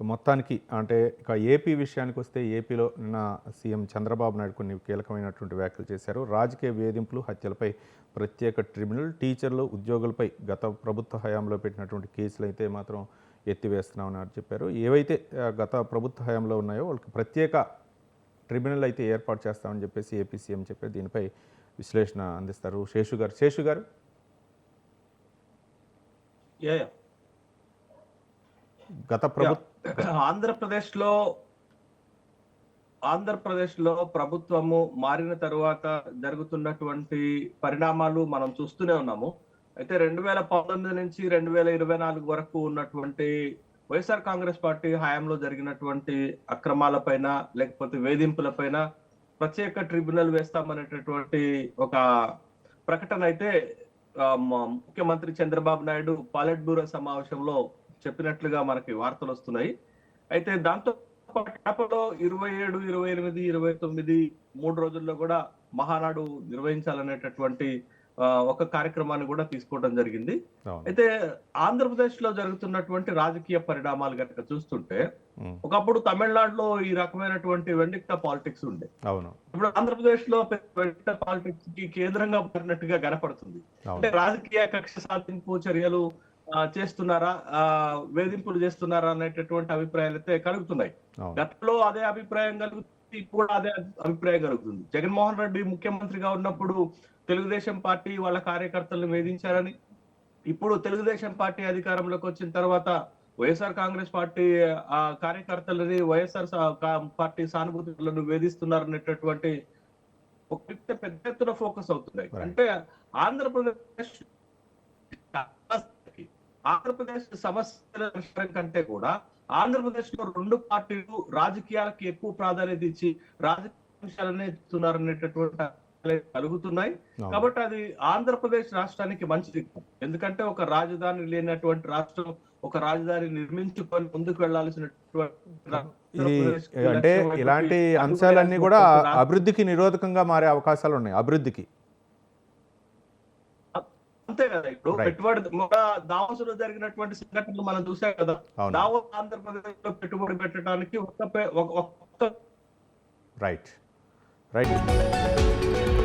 మొత్తానికి అంటే ఇక ఏపీ విషయానికి వస్తే ఏపీలో నిన్న సీఎం చంద్రబాబు నాయుడు కొన్ని కీలకమైనటువంటి వ్యాఖ్యలు చేశారు. రాజకీయ వేధింపులు హత్యలపై ప్రత్యేక ట్రిబ్యునల్ టీచర్లు ఉద్యోగులపై గత ప్రభుత్వ హయాంలో పెట్టినటువంటి కేసులు అయితే మాత్రం ఎత్తివేస్తున్నామని చెప్పారు. ఏవైతే గత ప్రభుత్వ హయాంలో ఉన్నాయో వాళ్ళకి ప్రత్యేక ట్రిబ్యునల్ అయితే ఏర్పాటు చేస్తామని చెప్పేసి ఏపీ సీఎం చెప్పారు. దీనిపై విశ్లేషణ అందిస్తారు శేషు గారు. శేషు గారు? యా. గత ప్రభుత్వ లో ఆంధ్రప్రదేశ్లో ప్రభుత్వము మారిన తరువాత జరుగుతున్నటువంటి పరిణామాలు మనం చూస్తూనే ఉన్నాము. అయితే రెండు వేల పంతొమ్మిది నుంచి రెండు వేల ఇరవై నాలుగు వరకు ఉన్నటువంటి వైఎస్ఆర్ కాంగ్రెస్ పార్టీ హయాంలో జరిగినటువంటి అక్రమాలపైన లేకపోతే వేధింపులపైన ప్రత్యేక ట్రిబ్యునల్ వేస్తామనేటటువంటి ఒక ప్రకటన అయితే ముఖ్యమంత్రి చంద్రబాబు నాయుడు పాలెట్ బ్యూరో సమావేశంలో చెప్పినట్లుగా మనకి వార్తలు వస్తున్నాయి. అయితే దాంతో కడపలో ఇరవై ఏడు ఇరవై ఎనిమిది ఇరవై తొమ్మిది మూడు రోజుల్లో కూడా మహానాడు నిర్వహించాలనేటటువంటి ఒక కార్యక్రమాన్ని కూడా తీసుకోవడం జరిగింది. అయితే ఆంధ్రప్రదేశ్లో జరుగుతున్నటువంటి రాజకీయ పరిణామాలు కనుక చూస్తుంటే ఒకప్పుడు తమిళనాడులో ఈ రకమైనటువంటి వెండిక్ట పాలిటిక్స్ ఉండే. ఇప్పుడు ఆంధ్రప్రదేశ్లో వెండిక్ట పాలిటిక్స్కి కేంద్రంగా మారినట్టుగా కనపడుతుంది. అంటే రాజకీయ కక్ష సాధింపు చర్యలు చేస్తున్నారా? ఆ, వేధింపులు చేస్తున్నారా అనేటటువంటి అభిప్రాయాలు అయితే కలుగుతున్నాయి. గతంలో అదే అభిప్రాయం కలుగుతుంది ఇప్పుడు కూడా అదే అభిప్రాయం కలుగుతుంది. జగన్మోహన్ రెడ్డి ముఖ్యమంత్రిగా ఉన్నప్పుడు తెలుగుదేశం పార్టీ వాళ్ళ కార్యకర్తలను వేధించారని ఇప్పుడు తెలుగుదేశం పార్టీ అధికారంలోకి వచ్చిన తర్వాత వైఎస్ఆర్ కాంగ్రెస్ పార్టీ ఆ కార్యకర్తలని వైఎస్ఆర్ పార్టీ సానుభూతులను వేధిస్తున్నారనేటటువంటి ఒక పెద్ద ఎత్తున ఫోకస్ అవుతున్నాయి. అంటే ఆంధ్రప్రదేశ్ ఆంధ్రప్రదేశ్ సమస్యల పరిష్కారం కంటే కూడా ఆంధ్రప్రదేశ్లో రెండు పార్టీలు రాజకీయాలకి ఎక్కువ ప్రాధాన్యత ఇచ్చి రాజకీయ అంశాలనే ఇస్తున్నారనేటటువంటి కలుగుతున్నాయి. కాబట్టి అది ఆంధ్రప్రదేశ్ రాష్ట్రానికి మంచిది. ఎందుకంటే ఒక రాజధాని లేనటువంటి రాష్ట్రం ఒక రాజధాని నిర్మించుకొని ముందుకు వెళ్ళాల్సినటువంటి అంటే ఇలాంటి అంశాలన్నీ కూడా అభివృద్ధికి నిరోధకంగా మారే అవకాశాలు ఉన్నాయి అభివృద్ధికి. అంతే కదా ఇప్పుడు. పెట్టుబడి దావోస్లో జరిగినటువంటి సంఘటనలు మనం చూసాం కదా. దావోస్ ఆంధ్రప్రదేశ్లో పెట్టుబడి పెట్టడానికి ఒక్క రైట్ రైట్